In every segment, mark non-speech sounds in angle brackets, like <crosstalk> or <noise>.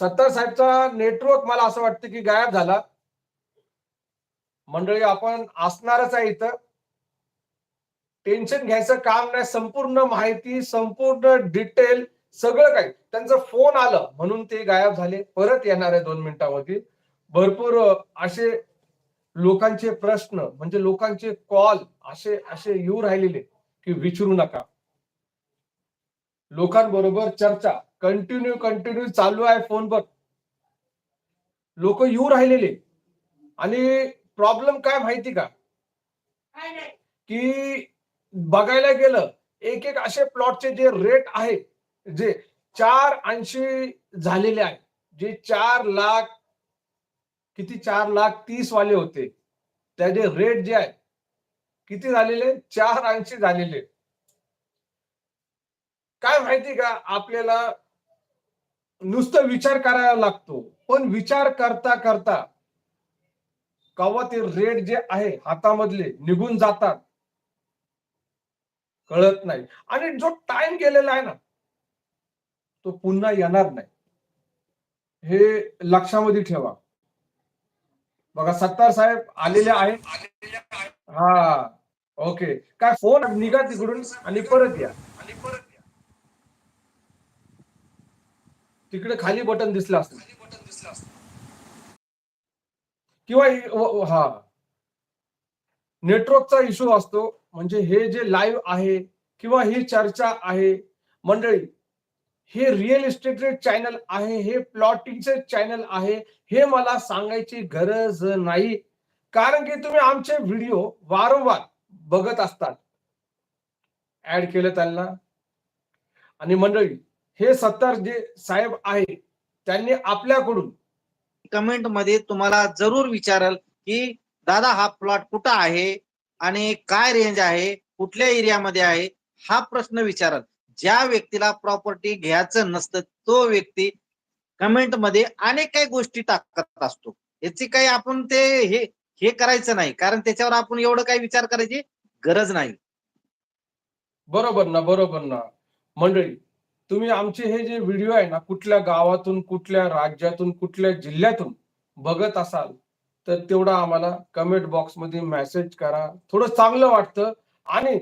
Sattar साहेबचा network मला असं वाटतं की गायब झाला. मंडळी आपण असणारच आहे इथं. टेन्शन घ्यायचं काम नाही. संपूर्ण माहिती संपूर्ण डिटेल सगळं काही. त्यांचं फोन आलं म्हणून ते गायब झाले. परत येणार आहे दोन मिनिटांमध्ये भरपूर असे लोकांचे प्रश्न म्हणजे लोकांचे कॉल असे असे येऊ राहिलेले की विचारू नका. लोकांबरोबर चर्चा कंटिन्यू कंटिन्यू चालू आहे फोनवर. लोक येऊ राहिलेले. आणि प्रॉब्लेम काय माहिती का? की बघायला गेलं एक एक असे प्लॉटचे जे रेट आहे जे चार ऐंशी झालेले आहे जे चार लाख किती चार लाख तीस वाले होते त्याचे रेट जे आहे किती झालेले? चार ऐंशी झालेले. काय माहिती का? आपल्याला नुसतं विचार करायला लागतो. पण विचार करता करता कवा ते रेट जे आहे हातामधले निघून जातात. कळत नाही. आणि जो टाइम गेलेला आहे ना तो पुन्हा येणार नाही. हे लक्षामध्ये ठेवा. बघा सत्तार साहेब आलेले आहेत. हा ओके. काय फोन निघा तिकडून आणि परत या. आणि परत तिकडे खाली बटन दिसलं असतं. किंवा हा नेटवर्कचा इश्यू असतो म्हणजे हे जे लाईव्ह आहे किंवा ही चर्चा आहे मंडळी हे रिअल इस्टेट चॅनल आहे हे प्लॉटिंगचे चॅनल आहे हे मला सांगायची गरज नाही. कारण की तुम्ही आमचे व्हिडिओ वारंवार बघत असतात. ऍड केलं त्यांना. आणि मंडळी हे सत्तार जे साहेब आहे त्यांनी आपल्याकडून कमेंटमध्ये तुम्हाला जरूर विचारल की दादा हा प्लॉट कुठं आहे आणि काय रेंज आहे? कुठल्या एरियामध्ये आहे? हा प्रश्न विचारल. ज्या व्यक्तीला प्रॉपर्टी घ्यायचं नसतं तो व्यक्ती कमेंटमध्ये अनेक काही गोष्टी टाकत असतो. याची काही आपण ते हे हे करायचं नाही कारण त्याच्यावर आपण एवढं काही विचार करायची गरज नाही. बरोबर ना बरोबर ना. मंडळी तुम्ही आमचे हे जे व्हिडिओ आहे ना कुठल्या गावातून कुठल्या राज्यातून कुठल्या जिल्ह्यातून बघत असाल तर तेवढा आम्हाला कमेंट बॉक्समध्ये मेसेज करा. थोडं चांगलं वाटतं. आणि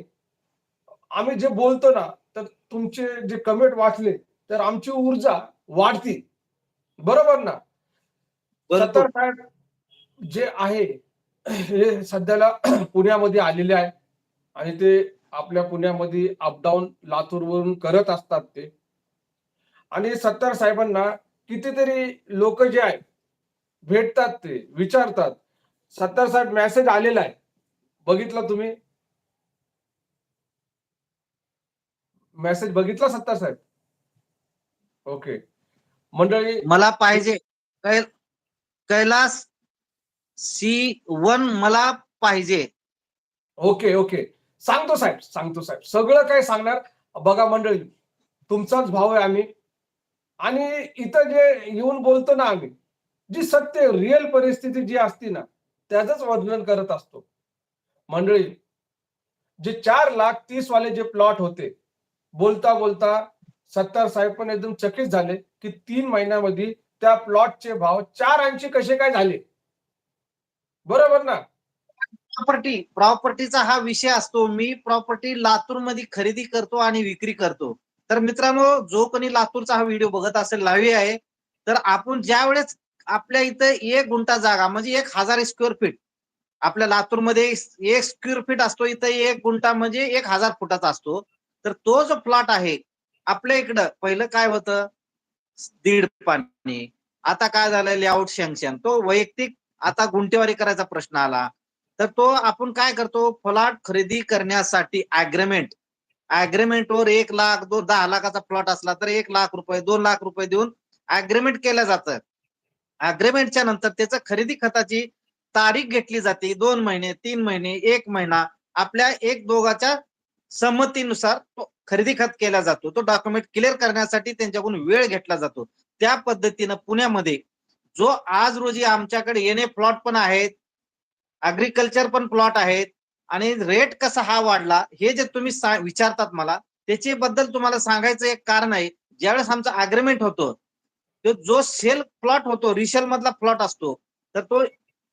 आम्ही जे बोलतो ना तर तुमचे जे कमेंट वाचले तर आमची ऊर्जा वाढती. बरोबर ना? सत्तार साहेब जे आहे हे सध्याला <clears throat> पुण्यामध्ये आलेले आहे. आणि ते आपल्या पुण्यामध्ये अपडाऊन लातूरवरून करत असतात ते. आणि सत्तार साहेबांना कितीतरी लोक जे आहेत भेटतात ते विचारतात. सत्तार साहेब मेसेज आलेला आहे. बघितला तुम्ही? मेसेज बघितला सत्तार साहेब? ओके मंडळी मला पाहिजे कैलास सी वन मला पाहिजे. ओके ओके सांगतो साहेब सांगतो साहेब. सगळं काय सांगणार? बघा मंडळी तुमचाच भाव आहे आम्ही. आणि इथं जे येऊन बोलतो ना आम्ही जी सत्य रिअल परिस्थिती जी असती ना त्याच वर्णन करत असतो. मंडळी जे चार लाख तीस वाले जे प्लॉट होते बोलता बोलता सत्तार साहेब पण एकदम चकित झाले की तीन महिन्यामध्ये त्या प्लॉटचे भाव चार ऐंशी कसे काय झाले? बरोबर ना? प्रॉपर्टी प्रॉपर्टीचा हा विषय असतो. मी प्रॉपर्टी लातूरमध्ये खरेदी करतो आणि विक्री करतो. तर मित्रांनो जो कोणी लातूरचा हा व्हिडिओ बघत असेल लावी आहे तर आपण ज्या वेळेस आपल्या इथं एक गुंठा जागा म्हणजे एक हजार स्क्वेअर फीट आपल्या लातूरमध्ये एक स्क्वेअर फीट असतो इथं एक गुंठा म्हणजे एक हजार फुटाचा असतो. तर तो जो प्लॉट आहे आपल्या इकडं पहिलं काय होतं? दीड पाणी. आता काय झालं? लेआउट शँक्शन तो वैयक्तिक आता गुंठेवारी करायचा प्रश्न आला. तर तो आपण काय करतो? प्लॉट खरेदी करण्यासाठी अग्रीमेंट अग्रीमेंटवर एक लाख दोन दहा लाखाचा प्लॉट असला तर एक लाख रुपये दोन लाख रुपये देऊन अग्रीमेंट केलं जातं. अग्रीमेंटच्या नंतर त्याचं खरेदी खताची तारीख घेतली जाते. दोन महिने तीन महिने एक महिना. आपल्या एक दोघाच्या संमतीनुसार तो खरेदी खत केला जातो. तो डॉक्युमेंट क्लिअर करण्यासाठी त्यांच्याकडून वेळ घेतला जातो. त्या पद्धतीनं पुण्यामध्ये जो आज रोजी आमच्याकडे येणे प्लॉट पण आहेत अग्रिकल्चर पण प्लॉट आहेत. आणि रेट कसा हा वाढला हे जे तुम्ही विचारतात मला त्याच्याबद्दल बद्दल तुम्हाला सांगायचं एक कारण आहे. ज्यावेळेस आमचं अग्रीमेंट होतं तो जो सेल प्लॉट होतो रिसेल मधला प्लॉट असतो तर तो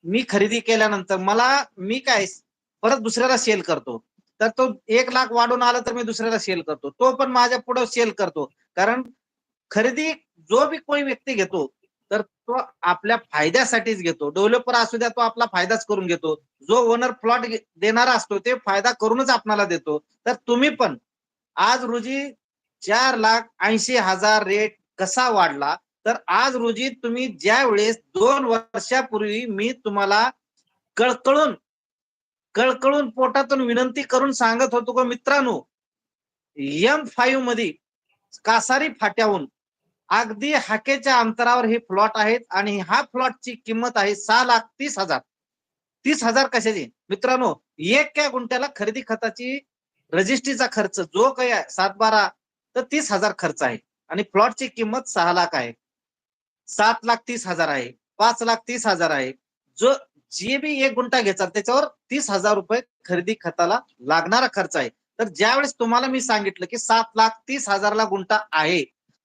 मी खरेदी केल्यानंतर मला मी काय परत दुसऱ्याला सेल करतो. तर तो एक लाख वाढून आला तर मी दुसऱ्याला सेल करतो. तो पण माझ्या पुढे सेल करतो. कारण खरेदी जो बी कोणी व्यक्ती घेतो तर तो आपल्या फायद्यासाठीच घेतो. डेव्हलपर असू द्या तो आपला फायदाच करून घेतो. जो ओनर प्लॉट देणारा असतो ते फायदा करूनच आपणाला देतो. तर तुम्ही पण आज रोजी चार लाख ऐंशी हजार रेट कसा वाढला? तर आज रोजी तुम्ही ज्या वेळेस दोन वर्षापूर्वी मी तुम्हाला कळकळून कळकळून पोटातून विनंती करून सांगत होतो का मित्रांनो एम फाईव्हमध्ये कासारी फाट्याहून अगदी हाकेच्या अंतरावर हे प्लॉट आहेत आणि हा प्लॉटची किंमत आहे सहा लाख तीस हजार. तीस हजार कशाची? मित्रांनो एक या गुंठ्याला खरेदी खताची रजिस्ट्रीचा खर्च जो काही आहे सात बारा तर तीस हजार खर्च आहे. आणि प्लॉटची किंमत सहा लाख आहे. सात लाख तीस हजार आहे. पाच लाख तीस हजार आहे. जो जे बी एक गुंठा घ्यायचा त्याच्यावर तीस हजार रुपये खरेदी खताला लागणारा खर्च आहे. तर ज्यावेळेस तुम्हाला मी सांगितलं की सात लाख तीस हजारला गुंठा आहे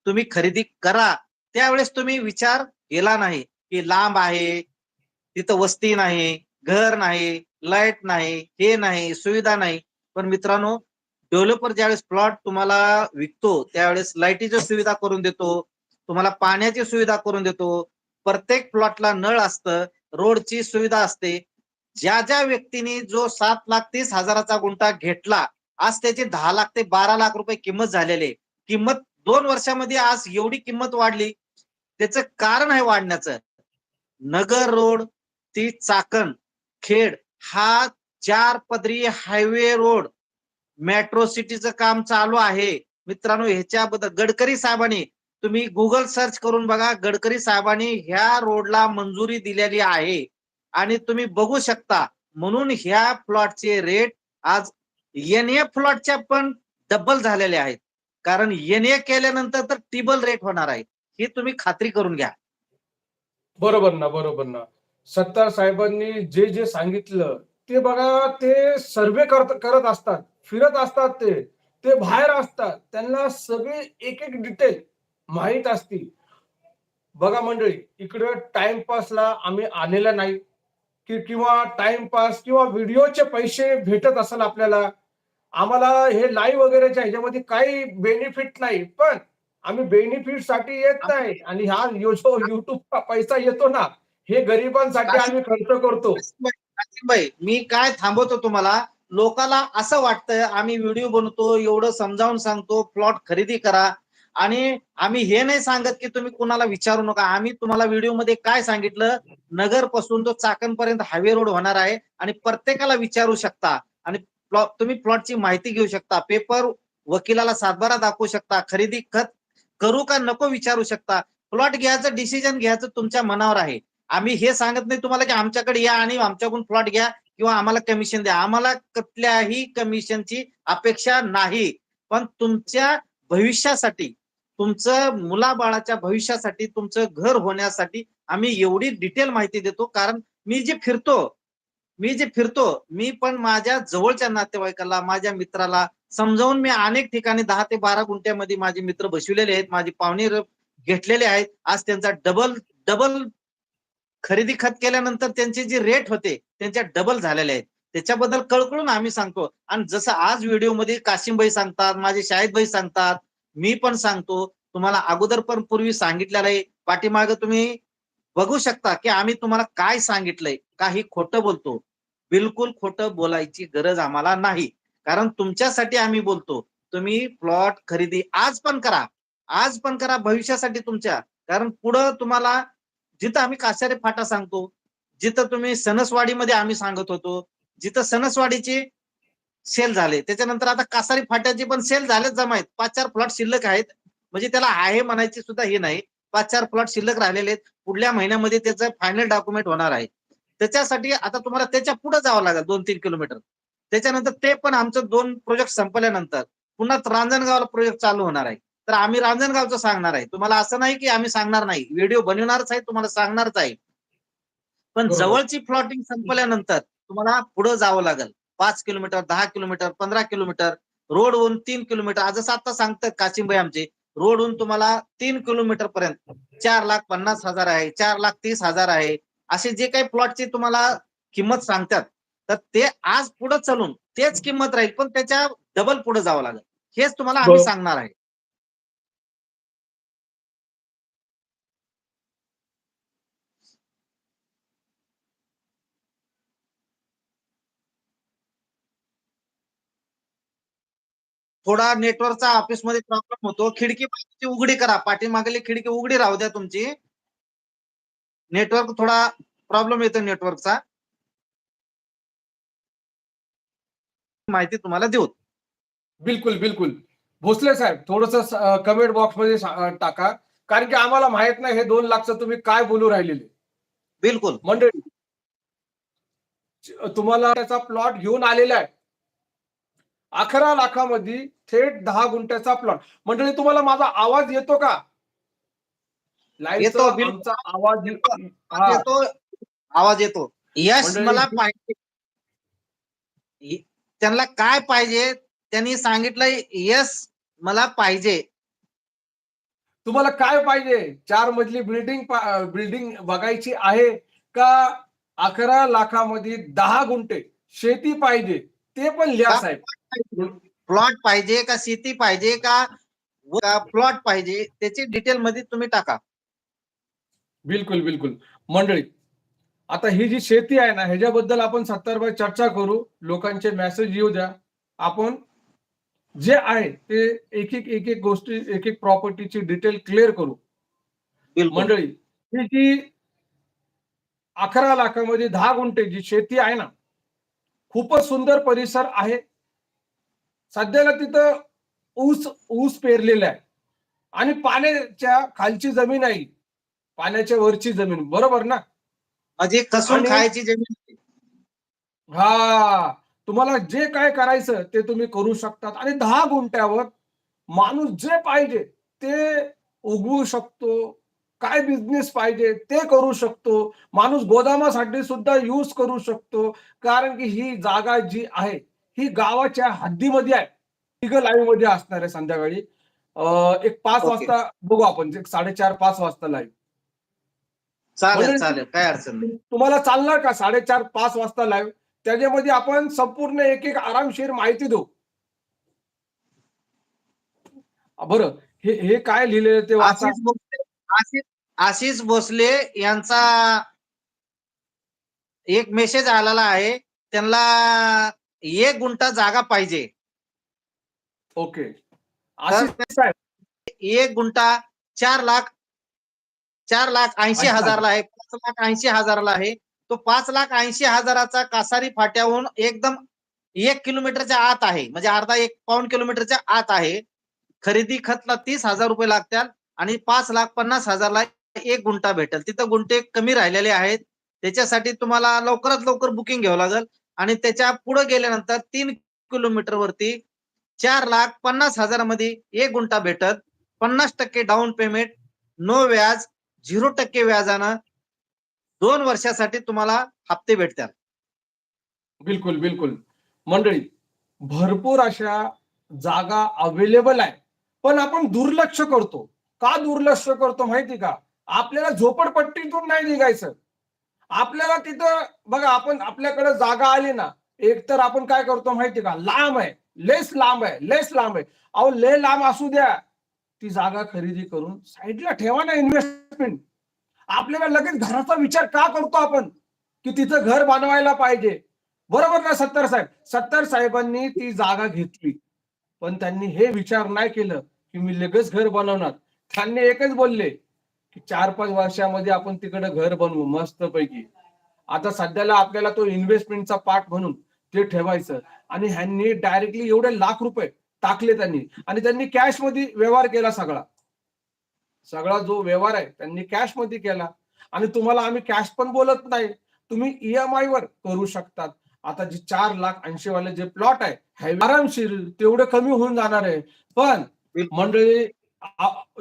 तुम्ही खरेदी करा त्यावेळेस तुम्ही विचार केला नाही की लांब आहे तिथं वस्ती नाही घर नाही लाइट नाही हे नाही सुविधा नाही. पण मित्रांनो डेव्हलपर ज्यावेळेस प्लॉट तुम्हाला विकतो त्यावेळेस लाईटीची सुविधा करून देतो तुम्हाला पाण्याची सुविधा करून देतो. प्रत्येक प्लॉटला नळ असतं रोडची सुविधा असते. ज्या ज्या व्यक्तीने जो सात लाख तीस हजाराचा गुंठा घेतला आज त्याची दहा लाख ते बारा लाख रुपये किंमत झालेली आहे. किंमत दोन वर्षामध्ये आज एवढी किंमत वाढली. त्याचं कारण आहे वाढण्याचं. नगर रोड ती चाकण खेड हा चार पदरी हायवे रोड मेट्रो सिटीचं काम चालू आहे. मित्रांनो ह्याच्याबद्दल गडकरी साहेबांनी तुम्ही गुगल सर्च करून बघा गडकरी साहेबांनी ह्या रोडला मंजुरी दिलेली आहे. आणि तुम्ही बघू शकता म्हणून ह्या प्लॉटचे रेट आज एन ए प्लॉटच्या पण डबल झालेले आहेत. कारण एन ए केल्यानंतर तर टिबल रेट होणार आहे. ही तुम्ही खात्री करून घ्या. बरोबर ना बरोबर ना. सत्तार साहेबांनी जे जे सांगितलं ते बघा ते सर्वे करत करत असतात फिरत असतात ते. ते बाहेर असतात. त्यांना सगळे एक एक डिटेल माहीत असती बघा मंडळी इकडं टाइमपासला आम्ही आलेला नाही. की किंवा टाइमपास किंवा व्हिडिओचे पैसे भेटत असेल आपल्याला आम्हाला हे लाईव्ह वगैरेच्या ह्याच्यामध्ये काही बेनिफिट नाही पण आम्ही बेनिफिटसाठी येत नाही. आणि हा युट्यूबचा पैसा येतो ना हे गरिबांसाठी आम्ही खर्च करतो. भाई मी काय थांबवतो तुम्हाला लोकाला असं वाटतं आम्ही व्हिडिओ बनवतो एवढं समजावून सांगतो प्लॉट खरेदी करा. आणि आम्ही हे नाही सांगत की तुम्ही कुणाला विचारू नका. आम्ही तुम्हाला व्हिडिओमध्ये काय सांगितलं नगरपासून तो चाकण पर्यंत हायवे रोड होणार आहे. आणि प्रत्येकाला विचारू शकता. आणि प्लॉट तुम्ही प्लॉटची माहिती घेऊ शकता. पेपर वकिलाला सातबारा दाखवू शकता. खरेदी खत करू का नको विचारू शकता. प्लॉट घ्यायचं डिसिजन घ्यायचं तुमच्या मनावर आहे. आम्ही हे सांगत नाही तुम्हाला की आमच्याकडे या आणि आमच्याकडून प्लॉट घ्या किंवा आम्हाला कमिशन द्या. आम्हाला कुठल्याही कमिशनची अपेक्षा नाही. पण तुमच्या भविष्यासाठी तुमचं मुलाबाळाच्या भविष्यासाठी तुमचं घर होण्यासाठी आम्ही एवढी डिटेल माहिती देतो. कारण मी जे फिरतो मी जे फिरतो मी पण माझ्या जवळच्या नातेवाईकाला माझ्या मित्राला समजावून मी अनेक ठिकाणी दहा ते बारा गुंठ्यामध्ये माझे मित्र बसविलेले आहेत माझे पाहुणे घेतलेले आहेत. आज त्यांचा डबल डबल खरेदी खत केल्यानंतर त्यांचे जे रेट होते त्यांच्या डबल झालेले आहेत. त्याच्याबद्दल कळकळून आम्ही सांगतो. आणि जसं आज व्हिडिओमध्ये काशिमभाई सांगतात माझे शाहिदबाई सांगतात मी पण सांगतो. तुम्हाला अगोदर पण पूर्वी सांगितलेलं आहे. पाठीमाग तुम्ही बघू शकता की आम्ही तुम्हाला काय सांगितलंय काही खोटं बोलतो. बिलकुल खोटं बोलायची गरज आम्हाला नाही. कारण तुमच्यासाठी आम्ही बोलतो. तुम्ही प्लॉट खरेदी आज पण करा. आज पण करा भविष्यासाठी तुमच्या. कारण पुढं तुम्हाला जिथं आम्ही काशारे फाटा सांगतो जिथं तुम्ही सणसवाडीमध्ये आम्ही सांगत होतो जिथं सणसवाडीचे सेल झाले त्याच्यानंतर आता कासारी फाट्याचे पण सेल झालेच जमा आहेत. पाच चार प्लॉट शिल्लक आहेत. म्हणजे त्याला आहे म्हणायची सुद्धा हे नाही. पाच चार प्लॉट शिल्लक राहिलेले आहेत. पुढल्या महिन्यामध्ये त्याचं फायनल डॉक्युमेंट होणार आहे. त्याच्यासाठी आता तुम्हाला त्याच्या पुढे जावं लागेल दोन तीन किलोमीटर. त्याच्यानंतर ते पण आमचं दोन प्रोजेक्ट संपल्यानंतर पुन्हा रांजणगावला प्रोजेक्ट चालू होणार आहे. तर आम्ही रांजणगावचं सांगणार आहे. तुम्हाला असं नाही की आम्ही सांगणार नाही. व्हिडिओ बनवणारच आहे तुम्हाला सांगणारच आहे. पण. जवळची प्लॉटिंग संपल्यानंतर तुम्हाला पुढे जावं लागेल. पाच किलोमीटर दहा किलोमीटर पंधरा किलोमीटर रोडवरून तीन किलोमीटर. आज आता सांगतात काशिमबाई आमचे रोडहून तुम्हाला तीन किलोमीटर पर्यंत चार लाख पन्नास हजार आहे चार लाख तीस हजार आहे. असे जे काही प्लॉटची तुम्हाला किंमत सांगतात तर ते आज पुढे चालून तेच किंमत राहील पण त्याच्या डबल पुढे जावं लागेल. हेच तुम्हाला आम्ही. सांगणार आहे. थोडा नेटवर्कचा ऑफिसमध्ये प्रॉब्लेम होतो. खिडकी उघडी करा. पाठीमागली खिडकी उघडी राहू द्या तुमची. नेटवर्क थोडा प्रॉब्लेम येतो नेटवर्कचा. माहिती तुम्हाला देऊ. बिलकुल बिलकुल. भोसले साहेब थोडस कमेंट बॉक्समध्ये टाका. कारण की आम्हाला माहीत नाही हे दोन लाखचं तुम्ही काय बोलू राहिलेले. बिलकुल. मंडळी तुम्हाला त्याचा प्लॉट घेऊन आलेला आहे. अकरा लाखामध्ये थेट दहा गुंठ्याचा प्लॉट मंडळी तुम्हाला माझा आवाज येतो का? येतो, आवाज. येतो. आवाज येतो. यश मला पाहिजे. त्यांना काय पाहिजे? त्यांनी सांगितलंय यश मला पाहिजे. तुम्हाला काय पाहिजे? चार मजली बिल्डिंग बिल्डिंग बघायची आहे का? अकरा लाखामध्ये दहा गुंठे. शेती पाहिजे. ते पण लिहा साहेब. प्लॉट पाहिजे का? शेती पाहिजे का? प्लॉट पाहिजे? त्याची डिटेल मध्ये तुम्ही टाका. बिलकुल बिलकुल. मंडळी आता ही जी शेती आहे ना ह्याच्याबद्दल आपण सत्तर बाय चर्चा करू. लोकांचे मेसेज येऊ द्या. आपण जे आहे ते एक एक एक एक गोष्टी एक एक प्रॉपर्टीची डिटेल क्लिअर करू. मंडळी ही जी अकरा लाखामध्ये दहा गुंठे जी शेती आहे ना खूपच सुंदर परिसर आहे. सध्याला तिथं ऊस ऊस पेरलेला आहे. आणि पाण्याच्या खालची जमीन आहे. पाण्याच्या वरची जमीन बरोबर ना? म्हणजे कसून आणि- खायची जमीन हा तुम्हाला जे काय करायचं ते तुम्ही करू शकतात. आणि दहा गुंठ्यावर माणूस जे पाहिजे ते उगवू शकतो काय बिझनेस पाहिजे ते करू शकतो. माणूस गोदामासाठी सुद्धा यूज करू शकतो. कारण की ही जागा जी आहे ही गावाच्या हद्दीमध्ये आहे. तिघ लाईव्हमध्ये असणार आहे संध्याकाळी. अं, एक पाच Okay. वाजता बघू आपण साडेचार पाच वाजता लाईव्ह चालेल चालेल. काय अडचण नाही. तुम्हाला चालणार का? साडेचार पाच वाजता लाईव्ह त्याच्यामध्ये आपण संपूर्ण एक एक आरामशीर माहिती देऊ. बरं. हे हे काय लिहिलेलं ते आशिष भोसले आशिष आशिष भोसले यांचा एक मेसेज आलेला आहे. त्यांना एक गुंठा जागा पाहिजे. ओके. आशिष साहेब. एक गुंठा चार लाख चार लाख ऐंशी. हजारला आहे पाच लाख ऐंशी हजाराला आहे. तो पाच लाख ऐंशी हजाराचा कासारी फाट्याहून एकदम एक किलोमीटरच्या आत आहे. म्हणजे अर्धा एक पाऊण किलोमीटरच्या आत आहे. खरेदी खतला तीस हजार रुपये लागतात आणि पाच लाख पन्नास हजारला एक गुंठा भेटेल. तिथं गुंठे कमी राहिलेले आहेत. त्याच्यासाठी तुम्हाला लवकरात लवकर बुकिंग घ्यावं लागेल. आणि त्याच्या पुढे गेल्यानंतर तीन किलोमीटर वरती चार लाख पन्नास हजारामध्ये एक गुंठा भेटत. पन्नास टक्के डाऊन पेमेंट नो व्याज झिरो टक्के व्याजानं दोन वर्षासाठी तुम्हाला हप्ते भेटतात. बिलकुल बिलकुल. मंडळी भरपूर अशा जागा अवेलेबल आहे पण आपण दुर्लक्ष करतो. का दुर्लक्ष करतो माहिती का? आपल्याला झोपडपट्टीतून नाही निघायचं. आपल्याला तिथं बघा आपण आपल्याकडे जागा आली ना एक तर आपण काय करतो माहिती का? लांब आहे. लेस लांब आहे. लेस लांब आहे. अहो ले लांब असू द्या. ती जागा खरेदी करून साईडला ठेवा ना इन्व्हेस्टमेंट आपल्याला लगेच घराचा विचार का करतो आपण? की तिथं घर बनवायला पाहिजे. बरोबर ना सत्तर साहेब? सत्तर साहेबांनी ती जागा घेतली. पण त्यांनी हे विचार नाही केलं की मी लगेच घर बनवणार. त्यांनी एकच बोलले की चार पाच वर्षामध्ये आपण तिकडे घर बनवू मस्त पैकी आता सध्याला आपल्याला तो इन्व्हेस्टमेंटचा पार्ट म्हणून ते ठेवायचं. आणि ह्यांनी डायरेक्टली एवढे लाख रुपये टाकले त्यांनी. आणि त्यांनी कॅशमध्ये व्यवहार केला सगळा. सगळा जो व्यवहार आहे त्यांनी कॅशमध्ये केला. आणि तुम्हाला आम्ही कॅश पण बोलत नाही. तुम्ही ईएमआय वर करू शकतात. आता जे चार लाख ऐंशी वाले जे प्लॉट आहे आरामशीर तेवढे कमी होऊन जाणार आहे. पण मंडळी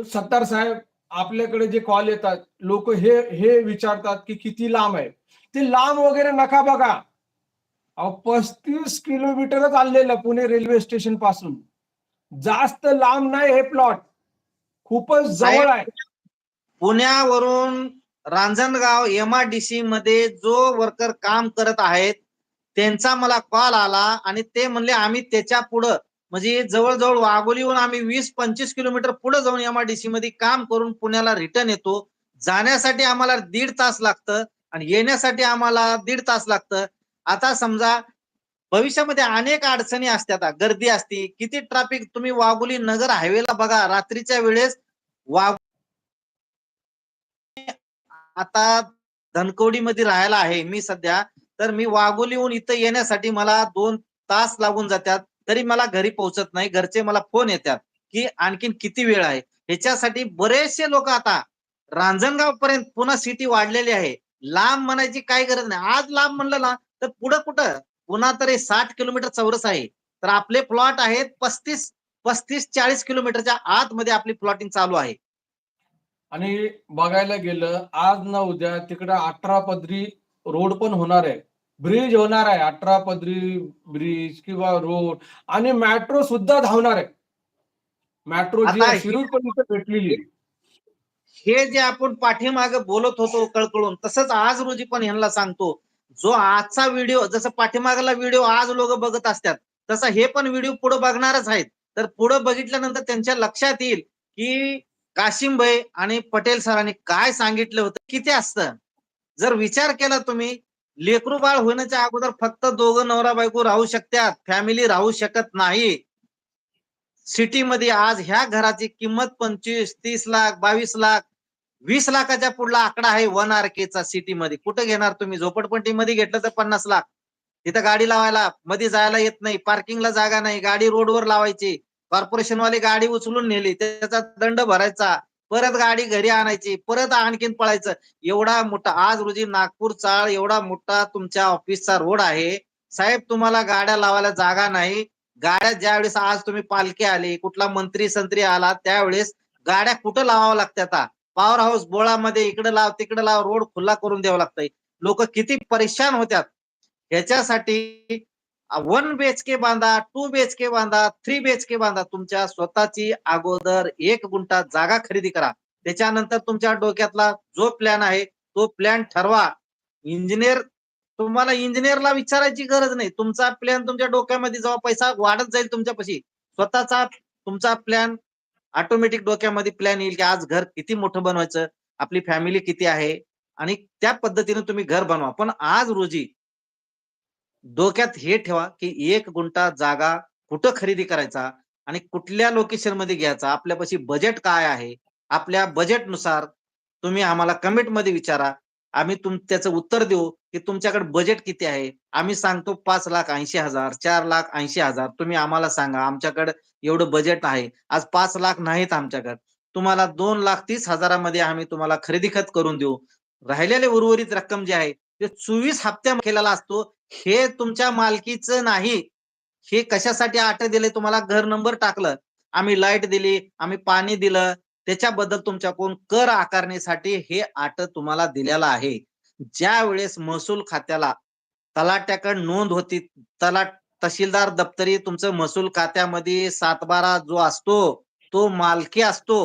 सत्तार साहेब आपल्याकडे जे कॉल येतात लोक हे हे विचारतात की किती लांब आहे. ते लांब वगैरे नका बघा. पस्तीस किलोमीटरच आलेलं पुणे रेल्वे स्टेशनपासून. जास्त लांब नाही हे प्लॉट खूपच जवळ आहे. पुण्यावरून रांजणगाव एमआरडीसी मध्ये जो वर्कर काम करत आहेत त्यांचा मला कॉल आला आणि ते म्हणले आम्ही त्याच्या पुढं म्हणजे जवळजवळ वाघोलीहून आम्ही वीस पंचवीस किलोमीटर पुढे जाऊन एमआरडीसी मध्ये काम करून पुण्याला रिटर्न येतो. जाण्यासाठी आम्हाला दीड तास लागतं आणि येण्यासाठी आम्हाला दीड तास लागतं. आता समजा भविष्यामध्ये अनेक अडचणी असतात. गर्दी असती किती ट्रॅफिक तुम्ही वाघोली नगर हायवेला बघा रात्रीच्या वेळेस वाघ आता धनकवडीमध्ये राहायला आहे मी सध्या. तर मी वाघोलीहून इथं येण्यासाठी मला दोन तास लागून जातात. तरी मला घरी पोहोचत नाही. घरचे मला फोन येतात की आणखीन किती वेळ आहे? ह्याच्यासाठी बरेचसे लोक आता रांजणगाव पर्यंत पुन्हा सिटी वाढलेली आहे. लांब म्हणायची काय गरज नाही. आज लांब म्हणलं ना तर पुढं कुठं? पुन्हा तरी साठ किलोमीटर चौरस आहे. तर आपले प्लॉट आहेत पस्तीस पस्तीस चाळीस किलोमीटरच्या आतमध्ये आपली प्लॉटिंग चालू आहे. आणि बघायला गेलं आज ना उद्या तिकडे अठरा पदरी रोड पण होणार आहे. ब्रिज होणार आहे अठरा पदरी ब्रिज किंवा रोड आणि मेट्रो सुद्धा धावणार आहे. मेट्रो आता हे- पण भेटलेली आहे. हे जे आपण पाठीमागे बोलत होतो कळकळून तसंच आज रोजी पण ह्यांना सांगतो जो आजचा व्हिडिओ जसं पाठीमागला व्हिडिओ आज लोक बघत असतात तसा हे पण व्हिडिओ पुढे बघणारच आहेत. तर पुढे बघितल्यानंतर त्यांच्या लक्षात येईल की काशिम भाई आणि पटेल सरांनी काय सांगितलं होतं किती असतं. जर विचार केला तुम्ही लेकरू बाळ होण्याच्या अगोदर फक्त दोघं नवरा बायको राहू शकतात फॅमिली राहू शकत नाही. सिटीमध्ये आज ह्या घराची किंमत पंचवीस तीस लाख बावीस लाख वीस लाखाच्या पुढला आकडा आहे वन आर केचा सिटीमध्ये कुठं घेणार तुम्ही? झोपडपट्टीमध्ये घेतलं तर पन्नास लाख. तिथं गाडी लावायला मध्ये जायला येत नाही. पार्किंगला जागा नाही. गाडी रोडवर लावायची. कॉर्पोरेशन वाली गाडी उचलून नेली. त्याचा दंड भरायचा. परत गाडी घरी आणायची. परत आणखीन पळायचं. एवढा मोठा आज रोजी नागपूर चाळ एवढा मोठा तुमच्या ऑफिसचा रोड आहे. साहेब तुम्हाला गाड्या लावायला जागा नाही. गाड्या ज्यावेळेस आज तुम्ही पालखी आली कुठला मंत्री संत्री आला त्यावेळेस गाड्या कुठं लावावं आता? पॉवर हाऊस बोळामध्ये इकडे लाव तिकडे लाव रोड खुला करून द्यावं लागतंय. लोक किती परेशान होत्यात. ह्याच्यासाठी वन बीएचके बांधा टू बीएचके बांधा थ्री बीएचके बांधा. तुमच्या स्वतःची अगोदर एक गुंठा जागा खरेदी करा. त्याच्यानंतर तुमच्या डोक्यातला जो प्लॅन आहे तो प्लॅन ठरवा. इंजिनियर तुम्हाला इंजिनियरला विचारायची गरज नाही. तुमचा प्लॅन तुमच्या डोक्यामध्ये जेव्हा पैसा वाढत जाईल तुमच्यापाशी स्वतःचा तुमचा प्लॅन ऑटोमॅटिक डोक्यामध्ये प्लॅन येईल की आज घर किती मोठं बनवायचं आपली फॅमिली किती आहे आणि त्या पद्धतीने तुम्ही घर बनवा. पण आज रोजी डोक्यात हे ठेवा की एक गुंठा जागा कुठं खरेदी करायचा आणि कुठल्या लोकेशनमध्ये घ्यायचा आपल्यापाशी बजेट काय आहे आपल्या बजेटनुसार तुम्ही आम्हाला कमेंटमध्ये विचारा. आम्ही तुम त्याचं उत्तर देऊ की तुमच्याकडे बजेट किती आहे. आम्ही सांगतो पाच लाख ऐंशी हजार चार लाख ऐंशी हजार तुम्ही आम्हाला सांगा. आमच्याकडे एवढं बजेट आहे. आज पाच लाख नाहीत आमच्याकडे. तुम्हाला दोन लाख तीस हजारामध्ये आम्ही तुम्हाला खरेदी खत करून देऊ. राहिलेले उर्वरित रक्कम जी आहे ते चोवीस हप्त्या केलेला असतो. हे तुमच्या मालकीचं नाही. हे कशासाठी आठ दिले? तुम्हाला घर नंबर टाकलं. आम्ही लाइट दिली आम्ही पाणी दिलं. त्याच्याबद्दल तुमच्याकडून कर आकारण्यासाठी हे आट तुम्हाला दिलेलं आहे. ज्या वेळेस महसूल खात्याला तलाट्याकडे नोंद होती तलाट तहसीलदार दप्तरी तुमचं महसूल खात्यामध्ये सातबारा जो असतो तो मालकी असतो.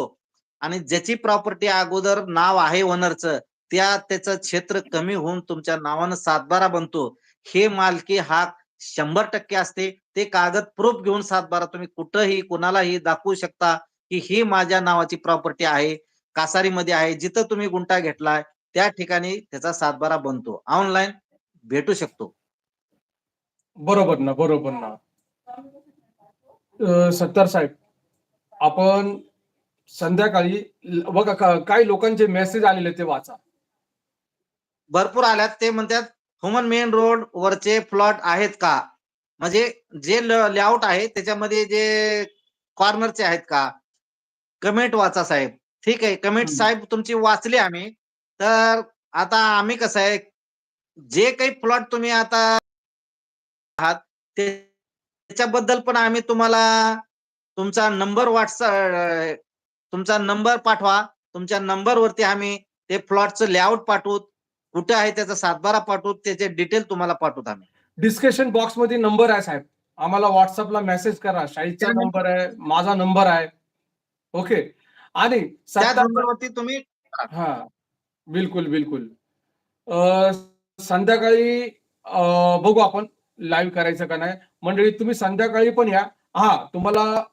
आणि ज्याची प्रॉपर्टी अगोदर नाव आहे ओनरचं त्या त्याचं क्षेत्र कमी होऊन तुमच्या नावानं सातबारा बनतो. हे मालकी हा शंभर टक्के असते. ते कागद प्रूफ घेऊन सातबारा तुम्ही कुठंही कुणालाही दाखवू शकता की ही माझ्या नावाची प्रॉपर्टी आहे कासारीमध्ये आहे जिथं तुम्ही गुंटा घेतलाय त्या ठिकाणी त्याचा सातबारा बनतो. ऑनलाईन भेटू शकतो. बरोबर ना बरोबर ना. अं, सत्तार साहेब आपण संध्याकाळी ल- बघा का- काही लोकांचे मेसेज आलेले ते वाचा. भरपूर आल्यात ते म्हणतात ह्युमन मेन रोड वरचे प्लॉट आहेत का? म्हणजे जे लेआउट आहे त्याच्यामध्ये जे कॉर्नरचे आहेत का? कमेंट वाचा साहेब. ठीक आहे कमेंट हम्म. साहेब तुमची वाचली आम्ही. तर आता आम्ही कसं आहे जे काही प्लॉट तुम्ही आता आहात. ते त्याच्याबद्दल पण आम्ही तुम्हाला तुमचा नंबर व्हॉट्सअप तुमचा नंबर पाठवा. तुमच्या नंबरवरती आम्ही ते प्लॉटचं लेआउट पाठवू. कुठे आहे त्याचा सातबारा पाठवू त्याचे डिटेल तुम्हाला पाठवत आम्ही. डिस्क्रिप्शन बॉक्समध्ये नंबर आहे साहेब. आम्हाला व्हॉट्सअपला मेसेज करा. त्यानंतर- नंबर आहे माझा नंबर आहे. ओके. आणि नंबरवरती तुम्ही हा. बिलकुल बिलकुल. संध्याकाळी बघू आपण. लाईव्ह करायचं का नाही? मंडळी तुम्ही संध्याकाळी पण या. हा तुम्हाला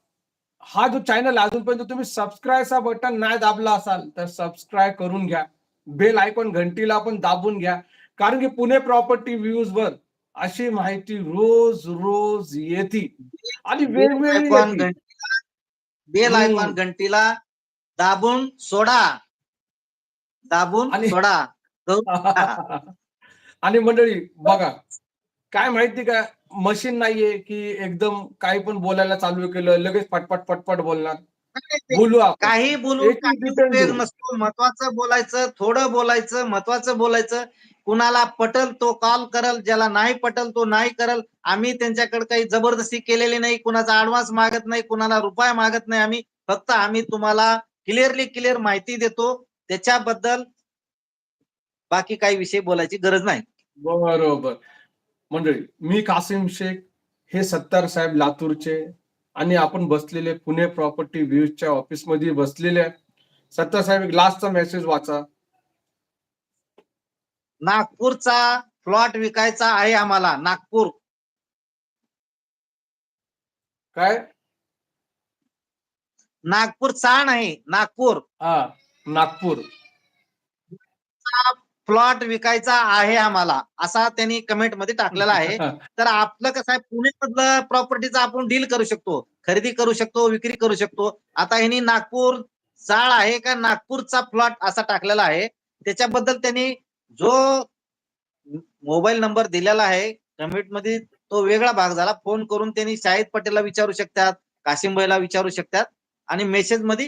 हा जो चॅनल अजूनपर्यंत तुम्ही सबस्क्राईबचा बटन नाही दाबला असाल तर सबस्क्राईब करून घ्या. बेल आयकॉन घंटीला पण दाबून घ्या. कारण की पुणे प्रॉपर्टी व्ह्यूज वर अशी माहिती रोज रोज येते. आणि वेगवेगळी आयकॉन येते. घंटीला बेल हम्म. आयकॉन घंटीला दाबून सोडा. दाबून आणि- सोडा. <laughs> आणि मंडळी बघा. काय माहिती का मशीन नाहीये की एकदम काही पण बोलायला चालू केलं लगेच पटपट पटपट बोलणार. बोलू काही देऊ. नसतो महत्वाचं बोलायचं थोडं बोलायचं महत्वाचं बोलायचं. कुणाला पटल तो कॉल करल ज्याला नाही पटल तो नाही करल. आम्ही त्यांच्याकडे काही जबरदस्ती केलेली नाही कुणाचा ऍडव्हान्स मागत नाही कुणाला रुपये मागत नाही आम्ही. फक्त आम्ही तुम्हाला क्लिअरली क्लिअर माहिती देतो. त्याच्याबद्दल बाकी काही विषय बोलायची गरज नाही. बरोबर. मंडळी मी कासिम शेख हे सत्तार साहेब लातूरचे आणि आपण बसलेले पुणे प्रॉपर्टी व्ह्यूजच्या ऑफिसमध्ये बसलेले. सत्तार साहेब एक लास्टचा मेसेज वाचा. नागपूरचा प्लॉट विकायचा आहे आम्हाला नागपूर. काय? नागपूर चाण आहे नागपूर. हा नागपूर. प्लॉट विकायचा आहे आम्हाला असा त्यांनी कमेंटमध्ये टाकलेला आहे. <laughs> तर आपलं कसं आहे पुणे मधलं प्रॉपर्टीचा आपण डील करू शकतो खरेदी करू शकतो विक्री करू शकतो. आता ह्यांनी नागपूर चाळ आहे का नागपूरचा प्लॉट असा टाकलेला आहे. त्याच्याबद्दल त्यांनी जो मोबाईल नंबर दिलेला आहे कमेंटमध्ये तो वेगळा भाग झाला. फोन करून त्यांनी शाहिद पटेलला विचारू शकतात काशिमबाईला विचारू शकतात. आणि मेसेजमध्ये